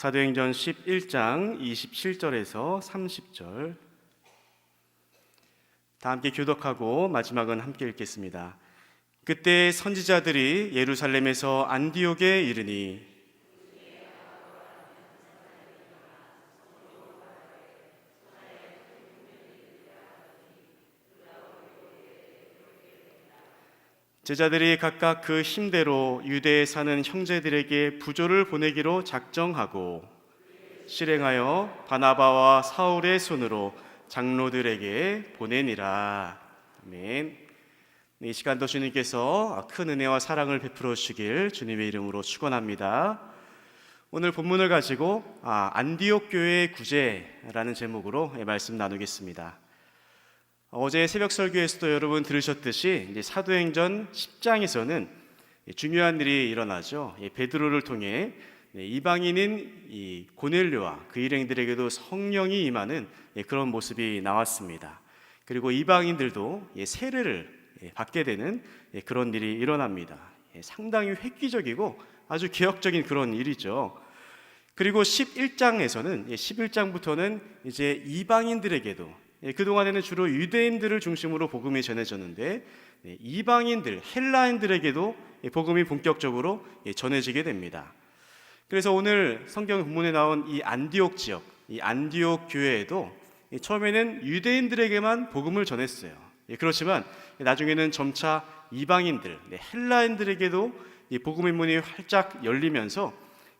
사도행전 11장 27절에서 30절 다 함께 교독하고 마지막은 함께 읽겠습니다. 그때 선지자들이 예루살렘에서 안디옥에 이르니 제자들이 각각 그 힘대로 유대에 사는 형제들에게 부조를 보내기로 작정하고 실행하여 바나바와 사울의 손으로 장로들에게 보내니라. 아멘. 네, 이 시간도 주님께서 큰 은혜와 사랑을 베풀어 주시길 주님의 이름으로 축원합니다. 오늘 본문을 가지고 아, 안디옥 교회의 구제라는 제목으로 예, 말씀 나누겠습니다. 어제 새벽 설교에서도 여러분 들으셨듯이 사도행전 10장에서는 중요한 일이 일어나죠. 예, 베드로를 통해 네, 이방인인 이 고넬료와 그 일행들에게도 성령이 임하는 예, 그런 모습이 나왔습니다. 그리고 이방인들도 예, 세례를 예, 받게 되는 그런 일이 일어납니다. 상당히 획기적이고 아주 개혁적인 그런 일이죠. 그리고 11장에서는 11장부터는 이제 이방인들에게도 예, 그동안에는 주로 유대인들을 중심으로 복음이 전해졌는데 네, 이방인들, 헬라인들에게도 복음이 본격적으로 예, 전해지게 됩니다. 그래서 오늘 성경 본문에 나온 이 안디옥 지역, 이 안디옥 교회에도 처음에는 유대인들에게만 복음을 전했어요. 예, 그렇지만 나중에는 점차 이방인들, 네, 헬라인들에게도 복음의 문이 활짝 열리면서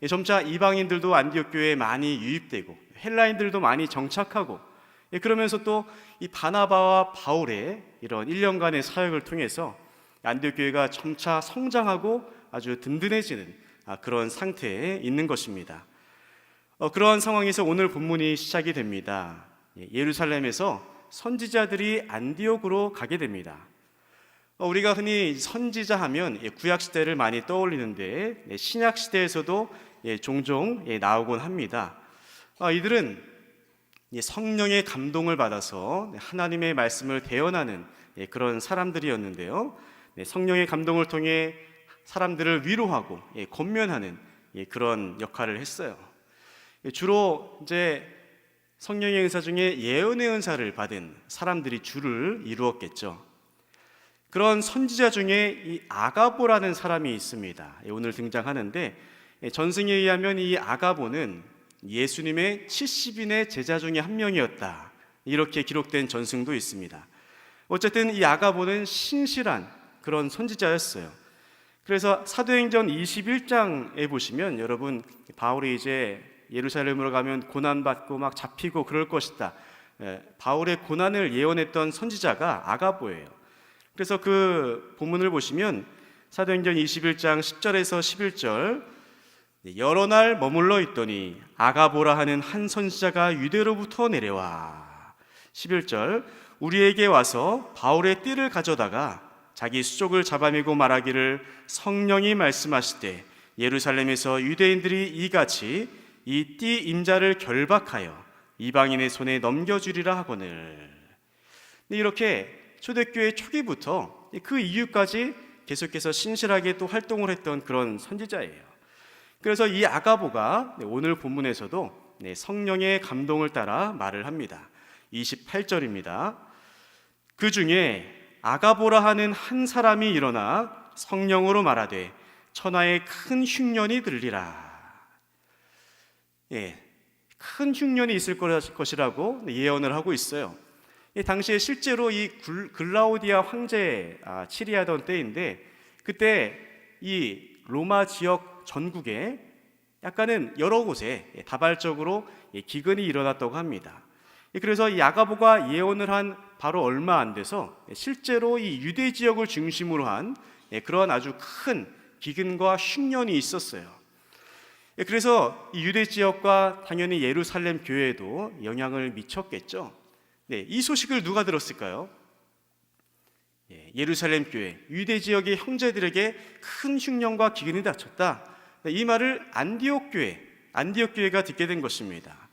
점차 이방인들도 안디옥 교회에 많이 유입되고 헬라인들도 많이 정착하고 예, 그러면서 또 이 바나바와 바울의 이런 1년간의 사역을 통해서 안디옥 교회가 점차 성장하고 아주 든든해지는 아, 그런 상태에 있는 것입니다. 어, 그러한 상황에서 오늘 본문이 시작이 됩니다. 예, 예루살렘에서 선지자들이 안디옥으로 가게 됩니다. 어, 우리가 흔히 선지자 하면 예, 구약 시대를 많이 떠올리는데 신약 시대에서도 종종 나오곤 합니다. 아, 이들은 성령의 감동을 받아서 하나님의 말씀을 대언하는 예, 그런 사람들이었는데요. 네, 성령의 감동을 통해 사람들을 위로하고 예, 권면하는 예, 그런 역할을 했어요. 주로 이제 성령의 은사 중에 예언의 은사를 받은 사람들이 주를 이루었겠죠. 그런 선지자 중에 이 아가보라는 사람이 있습니다. 오늘 등장하는데 전승에 의하면 이 아가보는 예수님의 70인의 제자 중에 한 명이었다. 이렇게 기록된 전승도 있습니다. 어쨌든 이 아가보는 신실한 그런 선지자였어요. 그래서 사도행전 21장에 보시면 여러분 바울이 이제 예루살렘으로 가면 고난 받고 막 잡히고 그럴 것이다. 예, 바울의 고난을 예언했던 선지자가 아가보예요. 그래서 그 본문을 보시면 사도행전 21장 10절에서 11절 네, 여러 날 머물러 있더니 아가보라 하는 한 선지자가 유대로부터 내려와 11절 우리에게 와서 바울의 띠를 가져다가 자기 수족을 잡아매고 말하기를 성령이 말씀하시되 예루살렘에서 유대인들이 이같이 이 띠 임자를 결박하여 이방인의 손에 넘겨주리라 하거늘 네, 이렇게 초대교회 초기부터 그 이유까지 계속해서 신실하게 또 활동을 했던 그런 선지자예요. 그래서 이 아가보가 네, 오늘 본문에서도 네, 성령의 감동을 따라 말을 합니다. 28절입니다. 그 중에 아가보라 하는 한 사람이 일어나 성령으로 말하되 천하에 큰 흉년이 들리라. 예, 큰 흉년이 있을 것이라고 예언을 하고 있어요. 당시에 실제로 이 글라우디아 황제 아, 치리하던 때인데 그때 이 로마 지역 전국에 약간은 여러 곳에 다발적으로 기근이 일어났다고 합니다. 그래서 이 야가보가 예언을 한 바로 얼마 안 돼서 실제로 이 유대 지역을 중심으로 한 그런 아주 큰 기근과 흉년이 있었어요. 그래서 이 유대 지역과 당연히 예루살렘 교회에도 영향을 미쳤겠죠. 네, 이 소식을 누가 들었을까요? 예, 예루살렘 교회, 유대 지역의 형제들에게 큰 흉년과 기근이 닥쳤다. 네, 이 말을 안디옥 교회, 안디옥 교회가 듣게 된 것입니다.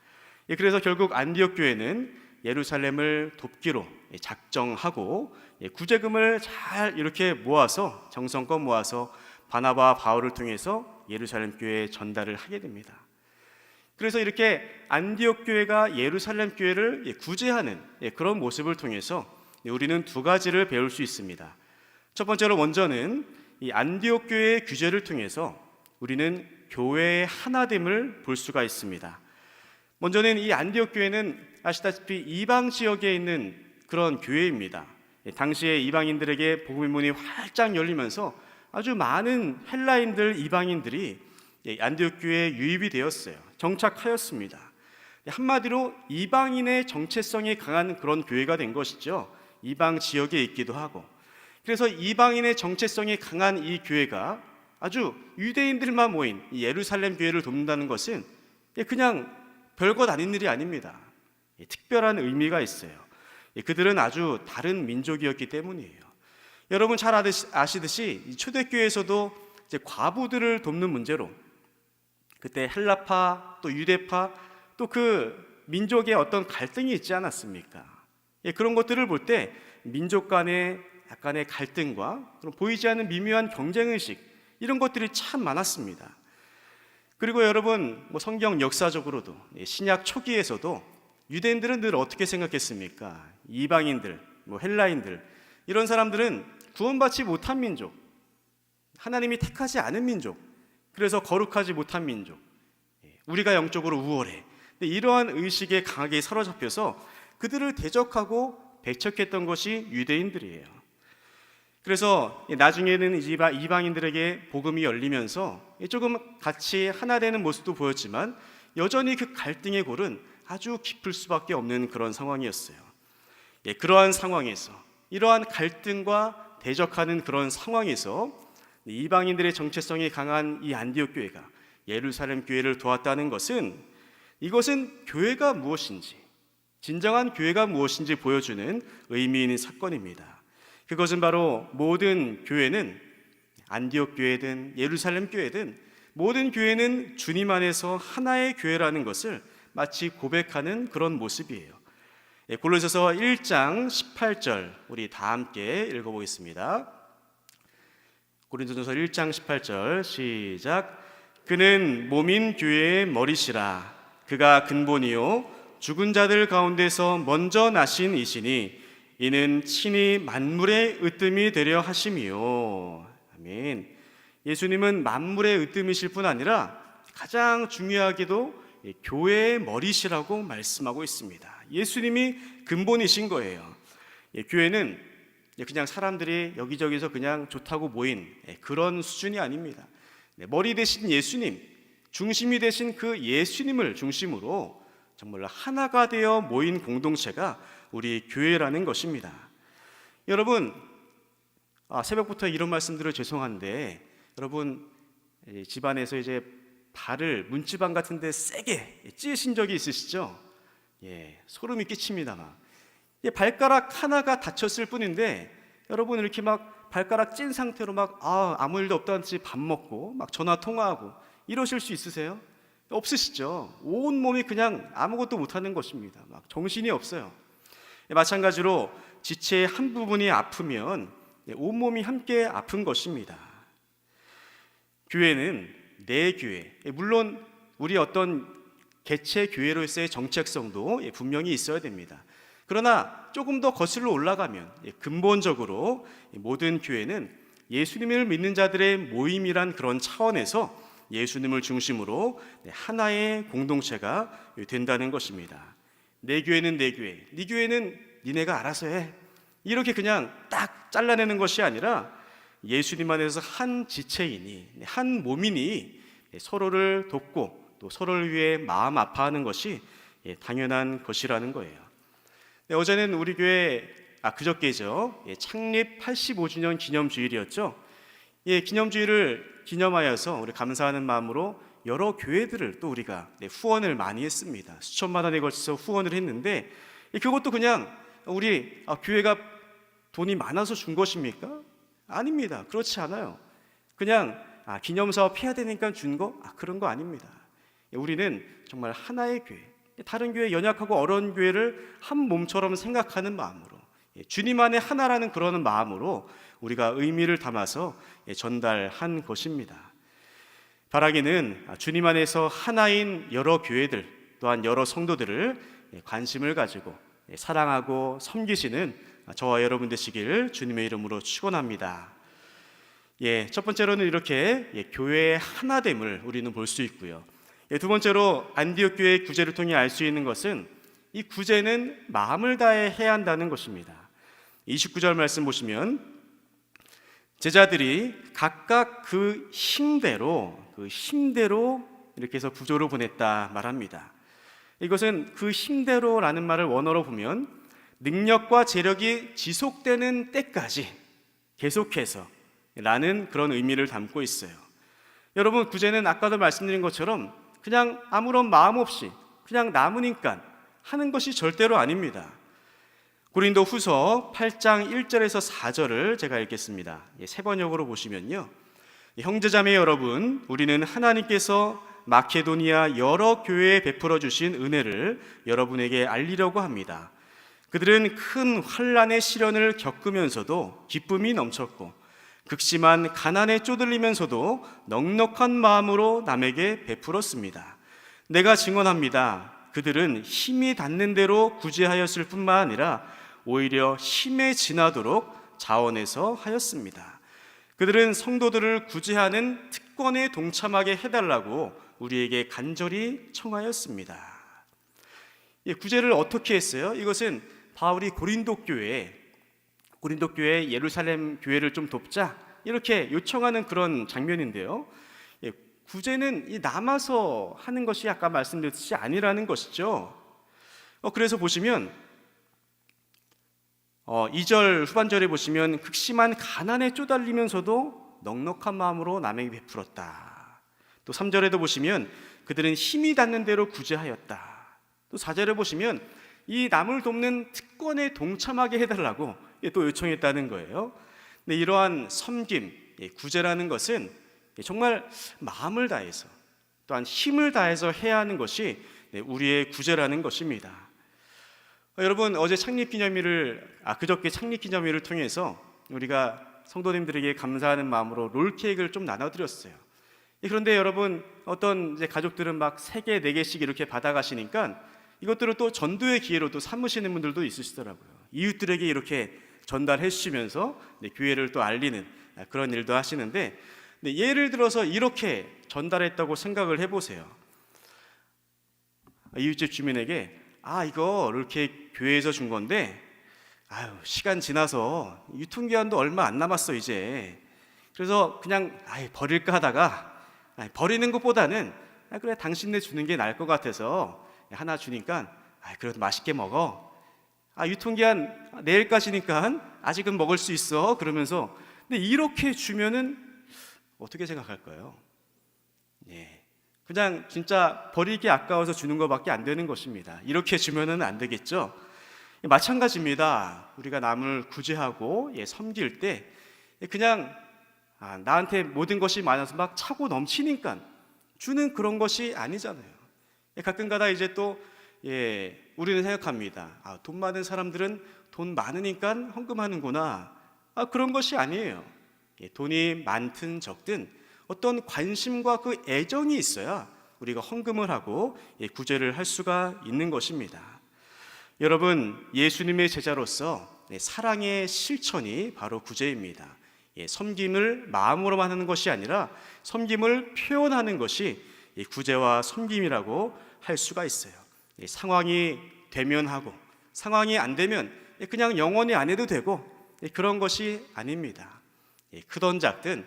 예, 그래서 결국 안디옥 교회는 예루살렘을 돕기로 예, 작정하고 구제금을 잘 이렇게 모아서 정성껏 모아서 바나바 바울을 통해서 예루살렘 교회에 전달을 하게 됩니다. 그래서 이렇게 안디옥 교회가 예루살렘 교회를 예, 구제하는 예, 그런 모습을 통해서 예, 우리는 두 가지를 배울 수 있습니다. 첫 번째로 먼저는 이 안디옥 교회의 규제를 통해서 우리는 교회의 하나됨을 볼 수가 있습니다. 먼저는 이 안디옥 교회는 아시다시피 이방 지역에 있는 그런 교회입니다. 예, 당시에 이방인들에게 복음의 문이 활짝 열리면서 아주 많은 헬라인들 이방인들이 예, 안디옥 교회에 유입이 되었어요. 정착하였습니다. 예, 한마디로 이방인의 정체성이 강한 그런 교회가 된 것이죠. 이방 지역에 있기도 하고. 그래서 이방인의 정체성이 강한 이 교회가 아주 유대인들만 모인 이 예루살렘 교회를 돕는다는 것은 예, 그냥 별것 아닌 일이 아닙니다. 예, 특별한 의미가 있어요. 예, 그들은 아주 다른 민족이었기 때문이에요. 여러분 잘 아시듯이 이 초대교회에서도 과부들을 돕는 문제로 그때 헬라파 또 유대파 또 그 민족의 어떤 갈등이 있지 않았습니까? 예, 그런 것들을 볼 때 민족 간의 약간의 갈등과 그런 보이지 않는 미묘한 경쟁 의식 이런 것들이 참 많았습니다. 그리고 여러분 뭐 성경 역사적으로도 예, 신약 초기에서도 유대인들은 늘 어떻게 생각했습니까? 이방인들, 뭐 헬라인들 이런 사람들은 구원받지 못한 민족, 하나님이 택하지 않은 민족, 그래서 거룩하지 못한 민족, 예, 우리가 영적으로 우월해. 이러한 의식에 강하게 사로잡혀서 그들을 대적하고 배척했던 것이 유대인들이에요. 그래서 나중에는 이방인들에게 복음이 열리면서 조금 같이 하나 되는 모습도 보였지만 여전히 그 갈등의 골은 아주 깊을 수밖에 없는 그런 상황이었어요. 예, 그러한 상황에서 이러한 갈등과 대적하는 그런 상황에서 이방인들의 정체성이 강한 이 안디옥 교회가 예루살렘 교회를 도왔다는 것은 이것은 교회가 무엇인지 진정한 교회가 무엇인지 보여주는 의미 있는 사건입니다. 그것은 바로 모든 교회는 안디옥 교회든 예루살렘 교회든 모든 교회는 주님 안에서 하나의 교회라는 것을 마치 고백하는 그런 모습이에요. 예, 골로새서 1장 18절 우리 다 함께 읽어 보겠습니다. 고린도전서 1장 18절 시작. 그는 몸인 교회의 머리시라. 그가 근본이요 죽은 자들 가운데서 먼저 나신 이시니 이는 친히 만물의 으뜸이 되려 하심이요. 아멘. 예수님은 만물의 으뜸이실 뿐 아니라 가장 중요하게도 교회의 머리시라고 말씀하고 있습니다. 예수님이 근본이신 거예요. 예, 교회는 그냥 사람들이 여기저기서 그냥 좋다고 모인 예, 그런 수준이 아닙니다. 네, 머리 대신 예수님, 중심이 되신 그 예수님을 중심으로 정말 하나가 되어 모인 공동체가 우리 교회라는 것입니다. 여러분, 아, 새벽부터 이런 말씀드려 죄송한데 여러분 이 집안에서 이제 발을 문지방 같은데 세게 찌으신 적이 있으시죠? 예, 소름이 끼칩니다. 막. 예, 발가락 하나가 다쳤을 뿐인데 여러분 이렇게 막 발가락 찐 상태로 막 아, 아무 일도 없다는 듯이 밥 먹고 막 전화 통화하고 이러실 수 있으세요? 없으시죠? 온 몸이 그냥 아무것도 못하는 것입니다. 막 정신이 없어요. 예, 마찬가지로 지체의 한 부분이 아프면 예, 온 몸이 함께 아픈 것입니다. 교회는 내 교회, 예, 물론 우리 어떤 개체 교회로서의 정책성도 예, 분명히 있어야 됩니다. 그러나 조금 더 거슬러 올라가면 예, 근본적으로 모든 교회는 예수님을 믿는 자들의 모임이란 그런 차원에서 예수님을 중심으로 네, 하나의 공동체가 된다는 것입니다. 내 교회는 내 교회, 네 교회는 니네가 알아서 해. 이렇게 그냥 딱 잘라내는 것이 아니라 예수님 안에서 한 지체이니 한 몸이니 서로를 돕고 또 서로를 위해 마음 아파하는 것이 예, 당연한 것이라는 거예요. 네, 어제는 우리 교회 아 그저께죠. 예, 창립 85주년 기념 주일이었죠. 예, 기념 주일을 기념하여서 우리 감사하는 마음으로 여러 교회들을 또 우리가 네, 후원을 많이 했습니다. 수천만 원에 걸쳐서 후원을 했는데 예, 그것도 그냥 우리 아, 교회가 돈이 많아서 준 것입니까? 아닙니다. 그렇지 않아요. 그냥 아, 기념 사업 해야 되니까 준 거? 아, 그런 거 아닙니다. 예, 우리는 정말 하나의 교회, 다른 교회 연약하고 어려운 교회를 한 몸처럼 생각하는 마음으로 예, 주님 안에 하나라는 그런 마음으로 우리가 의미를 담아서 예, 전달한 것입니다. 바라기는 주님 안에서 하나인 여러 교회들 또한 여러 성도들을 관심을 가지고 사랑하고 섬기시는 저와 여러분 되시길 주님의 이름으로 축원합니다. 예, 첫 번째로는 이렇게 예, 교회의 하나됨을 우리는 볼 수 있고요. 예, 두 번째로 안디옥 교회의 구제를 통해 알 수 있는 것은 이 구제는 마음을 다해 해야 한다는 것입니다. 29절 말씀 보시면 제자들이 각각 그 힘대로 그 힘대로 이렇게 해서 구조를 보냈다 말합니다. 이것은 그 힘대로라는 말을 원어로 보면 능력과 재력이 지속되는 때까지 계속해서 라는 그런 의미를 담고 있어요. 여러분, 구제는 아까도 말씀드린 것처럼 그냥 아무런 마음 없이 그냥 남으니까 하는 것이 절대로 아닙니다. 고린도 후서 8장 1절에서 4절을 제가 읽겠습니다. 예, 세 번역으로 보시면요. 형제자매 여러분, 우리는 하나님께서 마케도니아 여러 교회에 베풀어 주신 은혜를 여러분에게 알리려고 합니다. 그들은 큰 환란의 시련을 겪으면서도 기쁨이 넘쳤고 극심한 가난에 쪼들리면서도 넉넉한 마음으로 남에게 베풀었습니다. 내가 증언합니다. 그들은 힘이 닿는 대로 구제하였을 뿐만 아니라 오히려 힘에 지나도록 자원해서 하였습니다. 그들은 성도들을 구제하는 특권에 동참하게 해달라고 우리에게 간절히 청하였습니다. 예, 구제를 어떻게 했어요? 이것은 바울이 고린도 교회에 고린도 교회 예루살렘 교회를 좀 돕자 이렇게 요청하는 그런 장면인데요. 예, 구제는 이 남아서 하는 것이 아까 말씀드렸듯이 아니라는 것이죠. 어, 그래서 보시면 어, 2절 후반절에 보시면 극심한 가난에 쪼달리면서도 넉넉한 마음으로 남에게 베풀었다. 또 3절에도 보시면 그들은 힘이 닿는 대로 구제하였다. 또 4절에 보시면 이 남을 돕는 특권에 동참하게 해달라고 또 요청했다는 거예요. 근데 이러한 섬김, 구제라는 것은 정말 마음을 다해서 또한 힘을 다해서 해야 하는 것이 우리의 구제라는 것입니다. 어, 여러분 어제 창립 기념일을 아 그저께 창립 기념일을 통해서 우리가 성도님들에게 감사하는 마음으로 롤 케이크를 좀 나눠드렸어요. 그런데 여러분 어떤 이제 가족들은 막 세 개, 네 개씩 이렇게 받아가시니까 이것들을 또 전도의 기회로 또 삼으시는 분들도 있으시더라고요. 이웃들에게 이렇게 전달해 주시면서 교회를 또 알리는 그런 일도 하시는데 예를 들어서 이렇게 전달했다고 생각을 해보세요. 이웃집 주민에게 아 이거 이렇게 교회에서 준 건데 아유 시간 지나서 유통기한도 얼마 안 남았어 이제 그래서 그냥 아이 버릴까 하다가 아이, 버리는 것보다는 아, 그래 당신네 주는 게 나을 것 같아서 하나 주니까 아, 그래도 맛있게 먹어. 아, 유통기한 내일까지니까 아직은 먹을 수 있어. 그러면서 근데 이렇게 주면은 어떻게 생각할까요? 예. 그냥 진짜 버리기 아까워서 주는 것밖에 안 되는 것입니다. 이렇게 주면은 안 되겠죠. 마찬가지입니다. 우리가 남을 구제하고 예, 섬길 때 그냥 아, 나한테 모든 것이 많아서 막 차고 넘치니까 주는 그런 것이 아니잖아요. 예, 가끔가다 이제 또 예, 우리는 생각합니다. 아, 돈 많은 사람들은 돈 많으니까 헌금하는구나. 아, 그런 것이 아니에요. 예, 돈이 많든 적든 어떤 관심과 그 애정이 있어야 우리가 헌금을 하고 예, 구제를 할 수가 있는 것입니다. 여러분, 예수님의 제자로서 네, 사랑의 실천이 바로 구제입니다. 예, 섬김을 마음으로만 하는 것이 아니라 섬김을 표현하는 것이 구제와 섬김이라고 할 수가 있어요. 상황이 되면 하고 상황이 안 되면 그냥 영원히 안 해도 되고 그런 것이 아닙니다. 크던 작든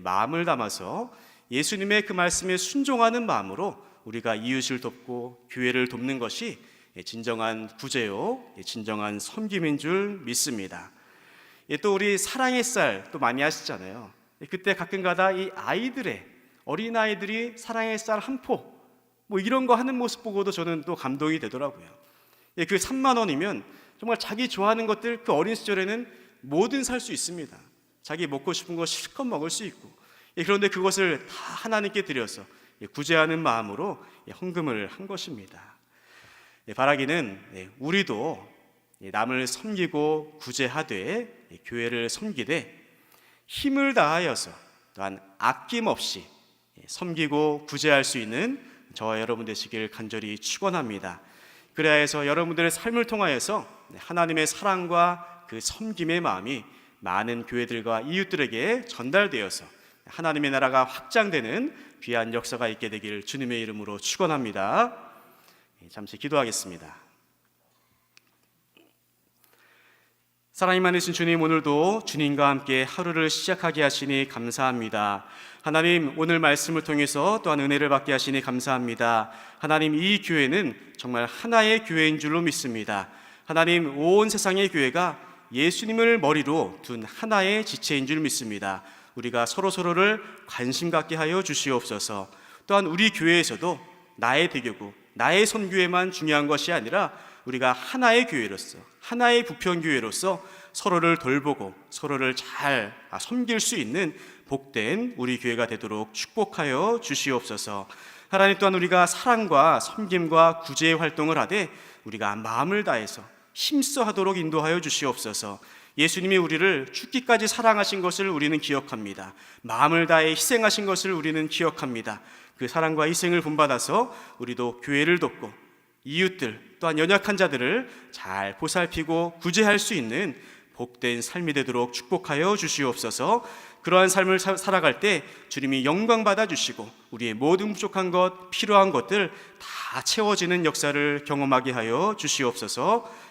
마음을 담아서 예수님의 그 말씀에 순종하는 마음으로 우리가 이웃을 돕고 교회를 돕는 것이 진정한 구제요, 진정한 섬김인 줄 믿습니다. 또 우리 사랑의 쌀 또 많이 하시잖아요. 그때 가끔가다 이 아이들의 어린 아이들이 사랑의 쌀 한 포, 뭐 이런 거 하는 모습 보고도 저는 또 감동이 되더라고요. 예, 그 3만 원이면 정말 자기 좋아하는 것들 그 어린 시절에는 뭐든 살 수 있습니다. 자기 먹고 싶은 거 실컷 먹을 수 있고. 예, 그런데 그것을 다 하나님께 드려서 예, 구제하는 마음으로 예, 헌금을 한 것입니다. 예, 바라기는 예, 우리도 예, 남을 섬기고 구제하되 예, 교회를 섬기되 힘을 다하여서 또한 아낌없이 예, 섬기고 구제할 수 있는 저와 여러분 되시길 간절히 축원합니다. 그래야 해서 여러분들의 삶을 통하여서 하나님의 사랑과 그 섬김의 마음이 많은 교회들과 이웃들에게 전달되어서 하나님의 나라가 확장되는 귀한 역사가 있게 되길 주님의 이름으로 축원합니다. 예, 잠시 기도하겠습니다. 사랑이 많으신 주님 오늘도 주님과 함께 하루를 시작하게 하시니 감사합니다. 하나님 오늘 말씀을 통해서 또한 은혜를 받게 하시니 감사합니다. 하나님 이 교회는 정말 하나의 교회인 줄로 믿습니다. 하나님 온 세상의 교회가 예수님을 머리로 둔 하나의 지체인 줄 믿습니다. 우리가 서로 서로를 관심 갖게 하여 주시옵소서. 또한 우리 교회에서도 나의 대교구, 나의 선교회만 중요한 것이 아니라 우리가 하나의 교회로서 하나의 부평 교회로서 서로를 돌보고 서로를 잘 아, 섬길 수 있는 복된 우리 교회가 되도록 축복하여 주시옵소서. 하나님 또한 우리가 사랑과 섬김과 구제 활동을 하되 우리가 마음을 다해서 힘써 하도록 인도하여 주시옵소서. 예수님이 우리를 죽기까지 사랑하신 것을 우리는 기억합니다. 마음을 다해 희생하신 것을 우리는 기억합니다. 그 사랑과 희생을 본받아서 우리도 교회를 돕고 이웃들 또한 연약한 자들을 잘 보살피고 구제할 수 있는 복된 삶이 되도록 축복하여 주시옵소서. 그러한 삶을 사- 살아갈 때 주님이 영광 받아 주시고 우리의 모든 부족한 것, 필요한 것들 다 채워지는 역사를 경험하게 하여 주시옵소서.